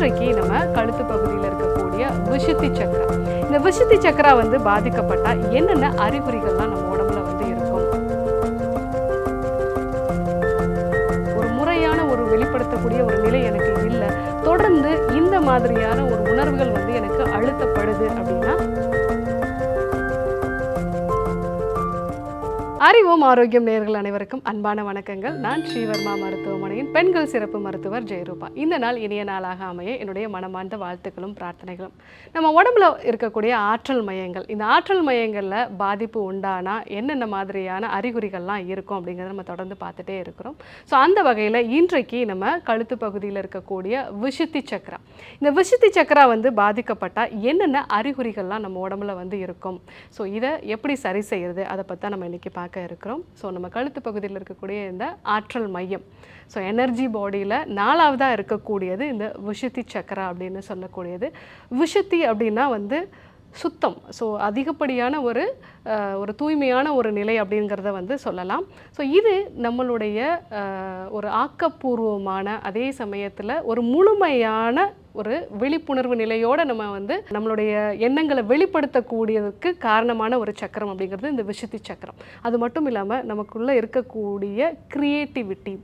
இன்றைக்கு நம்ம கழுத்து பகுதியில் இருக்கக்கூடிய விஷுத்தி சக்கரா. இந்த விஷுத்தி சக்கரா வந்து பாதிக்கப்பட்டால் என்னென்ன அறிகுறிகள்லாம் நம்ம உடம்புல வந்து இருக்கும்? ஒரு முறையான ஒரு வெளிப்படுத்தக்கூடிய ஒரு நிலை எனக்கு இல்லை. தொடர்ந்து இந்த மாதிரியான ஒரு உணர்வுகள் வந்து எனக்கு அழுத்தப்படுது அப்படின்னா அறிவோம் ஆரோக்கியம் நேர்கள் அனைவருக்கும் அன்பான வணக்கங்கள். நான் ஸ்ரீவர்மா மருத்துவமனையின் பெண்கள் சிறப்பு மருத்துவர் ஜெயரூபா. இந்த நாள் இனிய நாளாக அமைய என்னுடைய மனமார்ந்த வாழ்த்துக்களும் பிரார்த்தனைகளும். நம்ம உடம்புல இருக்கக்கூடிய ஆற்றல் மையங்கள் இந்த ஆற்றல் மையங்களில் பாதிப்பு உண்டானா என்னென்ன மாதிரியான அறிகுறிகள்லாம் இருக்கும் அப்படிங்கிறத நம்ம தொடர்ந்து பார்த்துட்டே இருக்கிறோம். ஸோ அந்த வகையில் இன்றைக்கு நம்ம கழுத்து பகுதியில் இருக்கக்கூடிய விஷுத்தி சக்கரா இந்த விஷுத்தி சக்கரா வந்து பாதிக்கப்பட்டால் என்னென்ன அறிகுறிகள்லாம் நம்ம உடம்புல வந்து இருக்கும்? ஸோ இதை எப்படி சரி செய்கிறது அதை பற்றி நம்ம இன்றைக்கி பார்க்க இருக்கிறோம். ஸோ நம்ம கழுத்து பகுதியில் இருக்கக்கூடிய இந்த ஆற்றல் மையம். ஸோ எனர்ஜி பாடியில் நாலாவதாக இருக்கக்கூடியது இந்த விஷுத்தி சக்கரா அப்படின்னு சொல்லக்கூடியது. விஷுத்தி அப்படின்னா வந்து சுத்தம். ஸோ அதிகப்படியான ஒரு ஒரு தூய்மையான ஒரு நிலை அப்படிங்கிறத வந்து சொல்லலாம். ஸோ இது நம்மளுடைய ஒரு ஆக்கப்பூர்வமான அதே சமயத்தில் ஒரு முழுமையான ஒரு விழிப்புணர்வு நிலையோட நம்ம வந்து நம்மளுடைய எண்ணங்களை வெளிப்படுத்தக்கூடியதுக்கு காரணமான ஒரு சக்கரம் அப்படிங்கிறது இந்த விஷத்தி சக்கரம். அது மட்டும் இல்லாமல் நமக்குள்ளே இருக்கக்கூடிய க்ரியேட்டிவிட்டி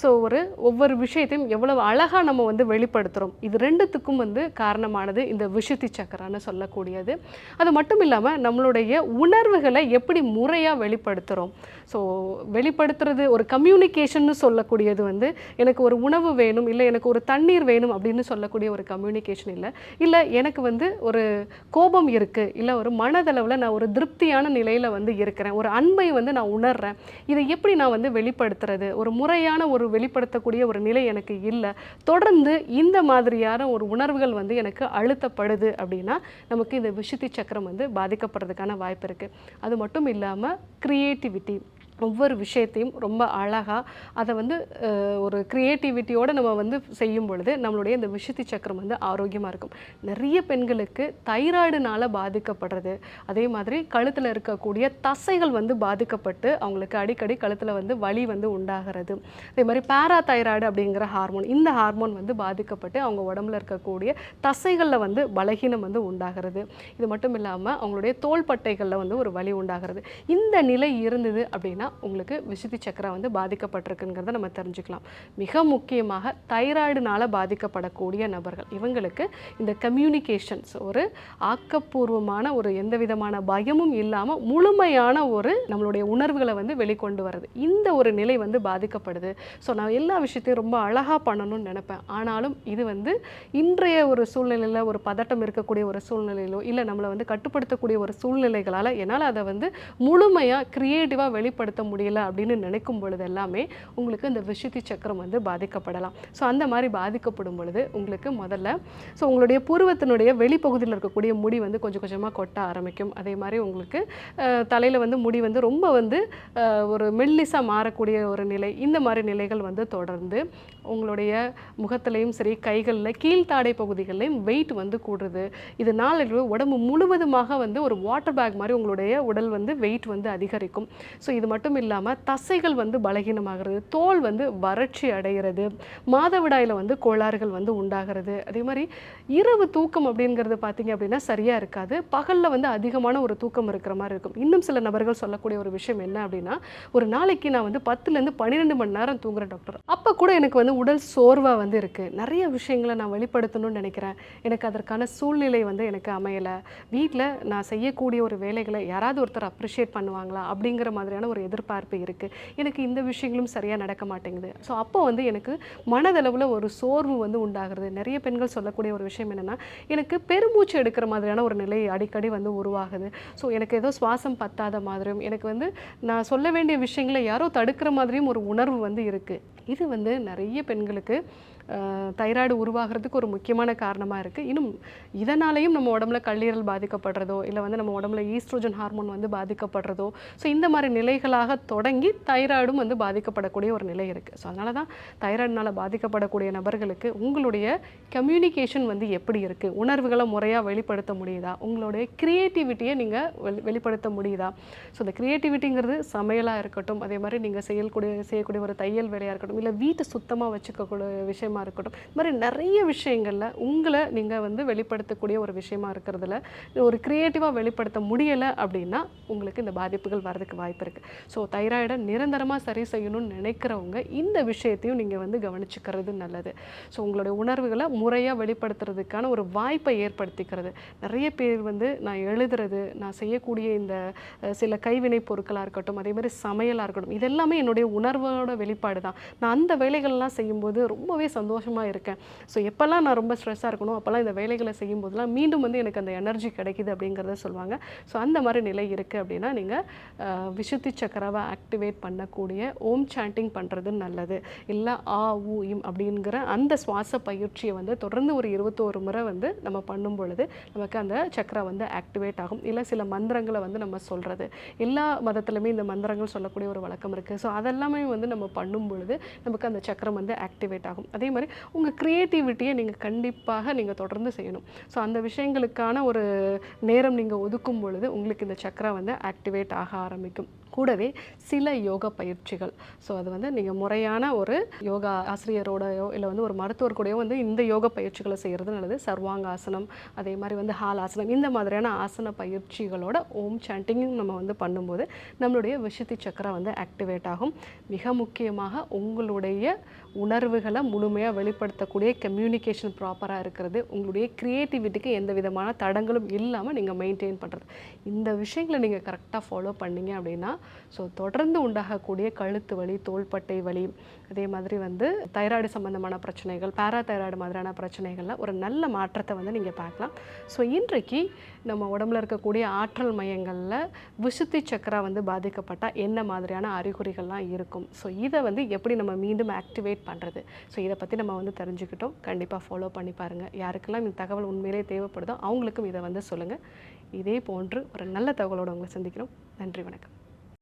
ஸோ ஒரு ஒவ்வொரு விஷயத்தையும் எவ்வளவு அழகாக நம்ம வந்து வெளிப்படுத்துகிறோம் இது ரெண்டுத்துக்கும் வந்து காரணமானது இந்த விஷத்தி சக்கரான்னு சொல்லக்கூடியது. அது மட்டும் இல்லாமல் நம்மளுடைய உணர்வுகளை எப்படி முறையாக வெளிப்படுத்துகிறோம் ஸோ வெளிப்படுத்துறது ஒரு கம்யூனிகேஷன்னு சொல்லக்கூடியது வந்து எனக்கு ஒரு உணவு வேணும் இல்லை எனக்கு ஒரு தண்ணீர் வேணும் அப்படின்னு சொல்லக்கூடிய ஒரு கம்யூனிகேஷன் இல்லை. இல்லை எனக்கு வந்து ஒரு கோபம் இருக்குது இல்லை ஒரு மனதளவில் நான் ஒரு திருப்தியான நிலையில் வந்து இருக்கிறேன். ஒரு அன்பை வந்து நான் உணர்கிறேன் இதை எப்படி நான் வந்து வெளிப்படுத்துறது? ஒரு முறையான ஒரு வெளிப்படுத்தக்கூடிய ஒரு நிலை எனக்கு இல்லை. தொடர்ந்து இந்த மாதிரியான ஒரு உணர்வுகள் வந்து எனக்கு அழுத்தப்படுது அப்படின்னா நமக்கு இந்த விஷுத்தி சக்கரம் வந்து பாதிக்கப்படுறதுக்கான வாய்ப்பு இருக்குது அது மட்டும் இல்லாமல் க்ரியேட்டிவிட்டி ஒவ்வொரு விஷயத்தையும் ரொம்ப அழகாக அதை வந்து ஒரு க்ரியேட்டிவிட்டியோடு நம்ம வந்து செய்யும் பொழுது நம்மளுடைய இந்த விஷத்தி சக்கரம் வந்து ஆரோக்கியமாக இருக்கும். நிறைய பெண்களுக்கு தைராய்டுனால் பாதிக்கப்படுறது அதே மாதிரி கழுத்தில் இருக்கக்கூடிய தசைகள் வந்து பாதிக்கப்பட்டு அவங்களுக்கு அடிக்கடி கழுத்தில் வந்து வலி வந்து உண்டாகிறது. அதே மாதிரி பேராதைராய்டு அப்படிங்கிற ஹார்மோன் இந்த ஹார்மோன் வந்து பாதிக்கப்பட்டு அவங்க உடம்புல இருக்கக்கூடிய தசைகளில் வந்து பலகீனம் வந்து உண்டாகிறது. இது மட்டும் இல்லாமல் அவங்களுடைய தோள்பட்டைகளில் வந்து ஒரு வலி உண்டாகிறது. இந்த நிலை இருந்தது அப்படின்னா உங்களுக்கு விசுத்தி சக்கரம் வந்து பாதிக்கப்பட்டிருக்குங்கிறத நம்ம தெரிஞ்சுக்கலாம். மிக முக்கியமாக தைராய்டுனால் பாதிக்கப்படக்கூடிய நபர்கள். இவங்களுக்கு இந்த கம்யூனிகேஷன்ஸ் ஒரு ஆக்கப்பூர்வமான ஒரு எந்த விதமான பயமும் இல்லாமல் முழுமையான ஒரு நம்மளுடைய உணர்வுகளை வந்து வெளிக்கொண்டு வருது. இந்த ஒரு நிலை வந்து பாதிக்கப்படுது. ஸோ நான் எல்லா விஷயத்தையும் ரொம்ப அழகாக பண்ணணும்னு நினப்பேன். ஆனாலும் இது வந்து இன்றைய ஒரு சூழ்நிலையில் ஒரு பதட்டம் இருக்கக்கூடிய ஒரு சூழ்நிலையிலோ இல்லை நம்மளை வந்து கட்டுப்படுத்தக்கூடிய ஒரு சூழ்நிலைகளால் என்னால் அதை வந்து முழுமையாக க்ரியேட்டிவாக வெளிப்படுத்த முடியல அப்படின்னு நினைக்கும் பொழுது எல்லாமே உங்களுக்கு இந்த விஷுத்தி சக்கரம் வந்து பாதிக்கப்படலாம். ஸோ அந்த மாதிரி பாதிக்கப்படும் பொழுது உங்களுக்கு முதல்ல ஸோ உங்களுடைய பூர்வத்தினுடைய வெளிப்பகுதியில் இருக்கக்கூடிய முடி வந்து கொஞ்சம் கொஞ்சமாக கொட்ட ஆரம்பிக்கும். அதே மாதிரி உங்களுக்கு தலையில் வந்து முடி வந்து ரொம்ப வந்து ஒரு மெல்லிசாக மாறக்கூடிய ஒரு நிலை இந்த மாதிரி நிலைகள் வந்து தொடர்ந்து உங்களுடைய முகத்திலையும் சரி கைகளில் கீழ்த்தாடை பகுதிகளிலையும் வெயிட் வந்து கூடுறது இது நாளடைவு உடம்பு முழுவதுமாக வந்து ஒரு வாட்டர் பேக் மாதிரி உங்களுடைய உடல் வந்து வெயிட் வந்து அதிகரிக்கும். ஸோ இது மட்டும் இல்லாமல் தசைகள் வந்து பலகீனமாகிறது தோல் வந்து வறட்சி அடைகிறது மாதவிடாயில் வந்து கோளாறுகள் வந்து உண்டாகிறது. அதே மாதிரி இரவு தூக்கம் அப்படிங்கிறது பார்த்தீங்க அப்படின்னா சரியாக இருக்காது. பகலில் வந்து அதிகமான ஒரு தூக்கம் இருக்கிற மாதிரி இருக்கும். இன்னும் சில நபர்கள் சொல்லக்கூடிய ஒரு விஷயம் என்ன அப்படின்னா ஒரு நாளைக்கு நான் வந்து பத்துலேருந்து பன்னிரெண்டு மணி நேரம் தூங்குறேன் டாக்டர். அப்போ கூட எனக்கு வந்து உடல் சோர்வாக வந்து இருக்குது நிறைய விஷயங்களை நான் வெளிப்படுத்தணும்னு நினைக்கிறேன். எனக்கு அதற்கான சூழ்நிலை வந்து எனக்கு அமையலை. வீட்டில் நான் செய்யக்கூடிய ஒரு வேலைகளை யாராவது ஒருத்தர் அப்ரிஷியேட் பண்ணுவாங்களா அப்படிங்கிற மாதிரியான ஒரு எதிர்பார்ப்பு இருக்குது எனக்கு இந்த விஷயங்களும் சரியாக நடக்க மாட்டேங்குது. ஸோ அப்போ வந்து எனக்கு மனதளவில் ஒரு சோர்வு வந்து உண்டாகிறது. நிறைய பெண்கள் சொல்லக்கூடிய ஒரு விஷயம் என்னென்னா எனக்கு பெருமூச்சு எடுக்கிற மாதிரியான ஒரு நிலை அடிக்கடி வந்து உருவாகுது. ஸோ எனக்கு ஏதோ சுவாசம் பத்தாத மாதிரியும் எனக்கு வந்து நான் சொல்ல வேண்டிய விஷயங்களை யாரோ தடுக்கிற மாதிரியும் ஒரு உணர்வு வந்து இருக்குது இது வந்து நிறைய பெண்களுக்கு தைராய்டு உருவாகிறதுக்கு ஒரு முக்கியமான காரணமாக இருக்குது இன்னும் இதனாலேயும் நம்ம உடம்புல கல்லீரல் பாதிக்கப்படுறதோ இல்லை வந்து நம்ம உடம்புல ஈஸ்ட்ரோஜன் ஹார்மோன் வந்து பாதிக்கப்படுறதோ ஸோ இந்த மாதிரி நிலைகளாக தொடங்கி தைராய்டும் வந்து பாதிக்கப்படக்கூடிய ஒரு நிலை இருக்குது ஸோ அதனால தான் தைராய்டினால் பாதிக்கப்படக்கூடிய நபர்களுக்கு உங்களுடைய கம்யூனிகேஷன் வந்து எப்படி இருக்குது உணர்வுகளை முறையாக வெளிப்படுத்த முடியுதா? உங்களுடைய க்ரியேட்டிவிட்டியை நீங்கள் வெளி வெளிப்படுத்த முடியுதா? ஸோ இந்த க்ரியேட்டிவிட்டிங்கிறது சமையலாக இருக்கட்டும் அதே மாதிரி நீங்கள் செய்யக்கூடிய செய்யக்கூடிய ஒரு தையல் வேலையாக இருக்கட்டும் இல்லை வீட்டை சுத்தமாக வச்சுக்கக்கூடிய விஷயமா விஷயமா இருக்கட்டும். இந்த மாதிரி நிறைய விஷயங்களில் உங்களை நீங்கள் வந்து வெளிப்படுத்தக்கூடிய ஒரு விஷயமா இருக்கிறதுல ஒரு க்ரியேட்டிவாக வெளிப்படுத்த முடியலை அப்படின்னா உங்களுக்கு இந்த பாதிப்புகள் வரதுக்கு வாய்ப்பு இருக்குது ஸோ தைராய்டை நிரந்தரமாக சரி செய்யணும்னு நினைக்கிறவங்க இந்த விஷயத்தையும் நீங்கள் வந்து கவனிச்சுக்கிறது நல்லது. ஸோ உங்களுடைய உணர்வுகளை முறையாக வெளிப்படுத்துறதுக்கான ஒரு வாய்ப்பை ஏற்படுத்திக்கிறது. நிறைய பேர் வந்து நான் எழுதுறது நான் செய்யக்கூடிய இந்த சில கைவினை பொருட்களாக இருக்கட்டும் அதே மாதிரி சமையலாக இருக்கட்டும் இதெல்லாமே என்னுடைய உணர்வோட வெளிப்பாடு தான் நான் அந்த வேலைகள்லாம் செய்யும்போது ரொம்பவே சந்தோஷமாக இருக்கேன். ஸோ எப்போல்லாம் நான் ரொம்ப ஸ்ட்ரெஸ்ஸாக இருக்கணும் அப்போல்லாம் இந்த வேலைகளை செய்யும்போதெல்லாம் மீண்டும் வந்து எனக்கு அந்த எனர்ஜி கிடைக்குது அப்படிங்கிறத சொல்லுவாங்க. ஸோ அந்த மாதிரி நிலை இருக்குது அப்படின்னா நீங்கள் விசுத்தி சக்கரவை ஆக்டிவேட் பண்ணக்கூடிய ஓம் சாண்டிங் பண்ணுறது நல்லது. இல்லை ஆ ஊ இம் அப்படிங்கிற அந்த சுவாச பயிற்சியை வந்து தொடர்ந்து ஒரு இருபத்தோரு முறை வந்து நம்ம பண்ணும் பொழுது நமக்கு அந்த சக்கரா வந்து ஆக்டிவேட் ஆகும். இல்லை சில மந்திரங்களை வந்து நம்ம சொல்கிறது எல்லா மதத்துலையுமே இந்த மந்திரங்கள் சொல்லக்கூடிய ஒரு வழக்கம் இருக்குது ஸோ அதெல்லாமே வந்து நம்ம பண்ணும் பொழுது நமக்கு அந்த சக்கரம் வந்து ஆக்டிவேட் ஆகும். அதே மாதிரி உங்கள் க்ரியேட்டிவிட்டியை நீங்கள் கண்டிப்பாக நீங்கள் தொடர்ந்து செய்யணும். ஸோ அந்த விஷயங்களுக்கான ஒரு நேரம் நீங்கள் ஒதுக்கும் பொழுது உங்களுக்கு இந்த சக்கரம் வந்து ஆக்டிவேட் ஆக ஆரம்பிக்கும். கூடவே சில யோக பயிற்சிகள். ஸோ அது வந்து நீங்கள் முறையான ஒரு யோகா ஆசிரியரோடையோ இல்லை வந்து ஒரு மருத்துவர் கூடயோ வந்து இந்த யோக பயிற்சிகளை செய்கிறது நல்லது. சர்வாங்காசனம் அதே மாதிரி வந்து ஹால் ஆசனம் இந்த மாதிரியான ஆசன பயிற்சிகளோட ஓம் சாண்டிங்கும் நம்ம வந்து பண்ணும்போது நம்மளுடைய விஷத்தி சக்கரம் வந்து ஆக்டிவேட் ஆகும். மிக முக்கியமாக உங்களுடைய உணர்வுகளை முழுமையாக வெளிப்படுத்தக்கூடிய கம்யூனிகேஷன் ப்ராப்பராக இருக்கிறது. உங்களுடைய க்ரியேட்டிவிட்டிக்கு எந்த விதமான தடங்களும் இல்லாமல் நீங்கள் மெயின்டைன் பண்ணுறது இந்த விஷயங்களை நீங்கள் கரெக்டாக ஃபாலோ பண்ணீங்க அப்படின்னா ஸோ தொடர்ந்து உண்டாகக்கூடிய கழுத்து வலி தோள்பட்டை வலி அதே மாதிரி வந்து தைராய்டு சம்பந்தமான பிரச்சனைகள் பேராதைராய்டு மாதிரியான பிரச்சனைகளில் ஒரு நல்ல மாற்றத்தை வந்து நீங்கள் பார்க்கலாம். ஸோ இன்றைக்கு நம்ம உடம்புல இருக்கக்கூடிய ஆற்றல் மையங்களில் விசுத்தி சக்கரா வந்து பாதிக்கப்பட்டால் என்ன மாதிரியான அறிகுறிகள்லாம் இருக்கும்? ஸோ இதை வந்து எப்படி நம்ம மீண்டும் ஆக்டிவேட் பண்ணுறது ஸோ இதை பற்றி நம்ம வந்து தெரிஞ்சுக்கிட்டோம். கண்டிப்பாக ஃபாலோ பண்ணி பாருங்கள் யாருக்கெல்லாம் இந்த தகவல் உண்மையிலே தேவைப்படுதோ அவங்களுக்கும் இதை வந்து சொல்லுங்கள் இதே போன்று ஒரு நல்ல தகவலோடு உங்களை சந்திக்கிறோம். நன்றி வணக்கம்.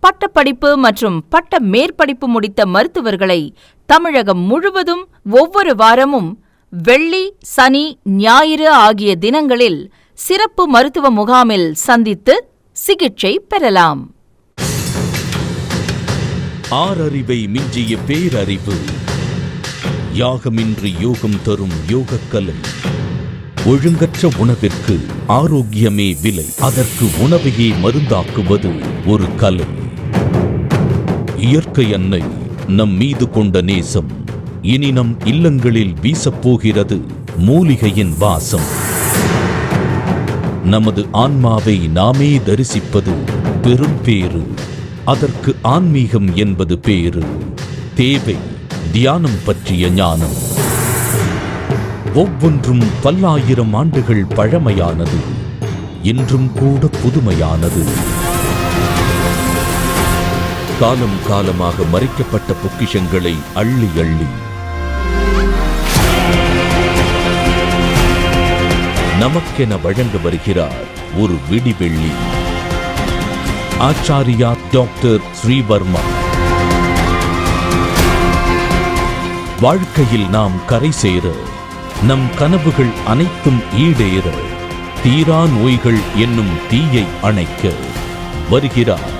பட்டப்படிப்பு மற்றும் பட்ட மேற்படிப்பு முடித்த மருத்துவர்களை தமிழகம் முழுவதும் ஒவ்வொரு வாரமும் வெள்ளி சனி ஞாயிறு ஆகிய தினங்களில் சிறப்பு மருத்துவ முகாமில் சந்தித்து சிகிச்சை பெறலாம். ஆறறிவை மிஞ்சிய பேரறிவு. யாகமின்றி யோகம் தரும் யோகக்கலை. ஒழுங்கற்ற உணவிற்கு ஆரோக்கியமே விலை. அதற்கு உணவையே மருந்தாக்குவது ஒரு கலை. இயற்கை அன்னை நம் மீது கொண்ட நேசம் இனி நம் இல்லங்களில் வீசப்போகிறது மூலிகையின் வாசம். நமது ஆன்மாவை நாமே தரிசிப்பது பெரும் பேரு அதற்கு ஆன்மீகம் என்பது பேரு தேவை தியானம் பற்றிய ஞானம். ஒவ்வொன்றும் பல்லாயிரம் ஆண்டுகள் பழமையானது என்றும் கூட புதுமையானது. காலம் காலமாக மறைக்கப்பட்ட பொக்கிஷங்களை அள்ளி அள்ளி. நமக்கென வழங்க வருகிறார் ஒரு விடிவெள்ளி. ஆச்சாரியா டாக்டர் ஸ்ரீவர்மா. வாழ்க்கையில் நாம் கரை சேர நம் கனவுகள் அனைத்தும் ஈடேற தீரா நோய்கள் என்னும் தீயை அணைக்க வருகிறார்.